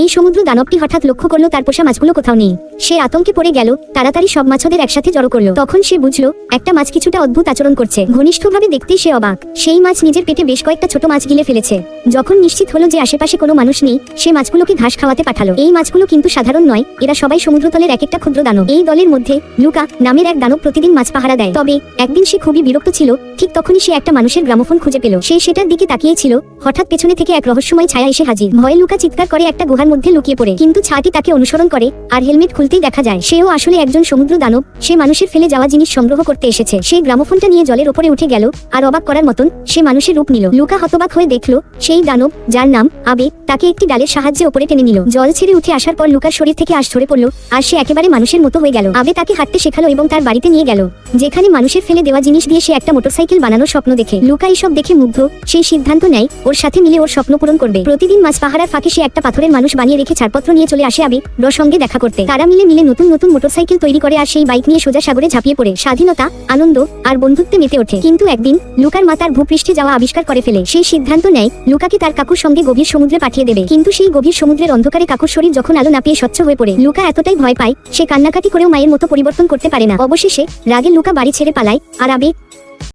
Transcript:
এই সমুদ্র দানবটি হঠাৎ লক্ষ্য করল তার পোষা মাছগুলো কোথাও নেই। সে আতঙ্কে পড়ে গেল, তাড়াতাড়ি সব মাছদের একসাথে জড়ো করল। তখন সে বুঝলো, একটা মাছ কিছুটা অদ্ভুত আচরণ করছে। ঘনিষ্ঠভাবে দেখতেই সে অবাক। সেই মাছ নিজের পেটে বেশ কয়েকটা ছোট মাছ গিলে ফেলেছে। যখন নিশ্চিত হলো যে আশেপাশে কোনো মানুষ নেই, সে মাছগুলোকে ঘাস খাওয়াতে পাঠালো। এই মাছগুলো কিন্তু সাধারণ নয়, এরা সবাই সমুদ্রতলের এক একটা ক্ষুদ্র দানব। এই দলের মধ্যে লুকা নামের এক দানব প্রতিদিন মাছ পাহারা দেয়। তবে একদিন সে খুবই বিরক্ত ছিল, ঠিক তখনই সে একটা মানুষের গ্রামোফোন খুঁজে পেল। সে সেটার দিকে তাকিয়েছিল, হঠাৎ পেছনে থেকে এক রহস্যময় ছায়া এসে হাজির। ভয়ে লুকা চিৎকার করে একটা গুহার মধ্যে লুকিয়ে পড়ে। কিন্তু ছাটি তাকে অনুসরণ করে, আর হেলমেট খুলতেই দেখা যায়, সেও আসলে একজন সমুদ্র দানব সে মানুষের ফেলে যাওয়া জিনিস সংগ্রহ করতে এসেছে। সেই গ্রামোফোনটা নিয়ে জলের উপরে উঠে গেল, আর অবাক করার মতন সে মানুষের রূপ নিল। লুকা হতবাক হয়ে দেখল, সেই দানব, যার নাম আবে তাকে একটি ডালের সাহায্যে ওপরে টেনে নিল। জল ছেড়ে উঠে আসার পর লুকার শরীর থেকে আশ ঝরে পড়ল, আর সে একেবারে মানুষের মতো হয়ে গেল। আবে তাকে হাঁটতে শেখালো এবং তার বাড়িতে নিয়ে গেল। যেখানে মানুষের ফেলে দেওয়া জিনিস দিয়ে সে একটা মোটরসাইকেল বানানোর স্বপ্ন দেখে। লুকা এসব দেখে মুগ্ধ সেই সিদ্ধান্ত নেয়, ওর সাথে মিলে ওর স্বপ্ন পূরণ করবে। প্রতিদিন মাছ পাহাড়ার ফাঁকে সে একটা পাথরের মানুষ বানিয়ে রেখে ছাড়পত্র নিয়ে চলে আসে আবে র সঙ্গে দেখা করতে। তারা মিলে মিলে নতুন নতুন মোটরসাইকেল তৈরি করে আর সেই বাইক নিয়ে সোজা সাগরে ঝাঁপিয়ে পড়ে। স্বাধীনতা, আনন্দ আর বন্ধুত্বে মেতে ওঠে। কিন্তু একদিন লুকার মা তার ভূপৃষ্ঠে যাওয়া আবিষ্কার করে ফেলে। সেই সিদ্ধান্ত নেয়, লুকাকে তার কাকুর সঙ্গে গভীর সমুদ্রে পাঠিয়ে দেবে। কিন্তু সেই গভীর সমুদ্রের অন্ধকারে কাকুর শরীর যখন আলো না পেয়ে স্বচ্ছ হয়ে পড়ে, লুকা এতটাই ভয় পায়, সে কান্নাকাটি করেও মায়ের মতো পরিবর্তন করতে পারে না। অবশেষে রাগে লুকা বাড়ি ছেড়ে পালায়, আর আবে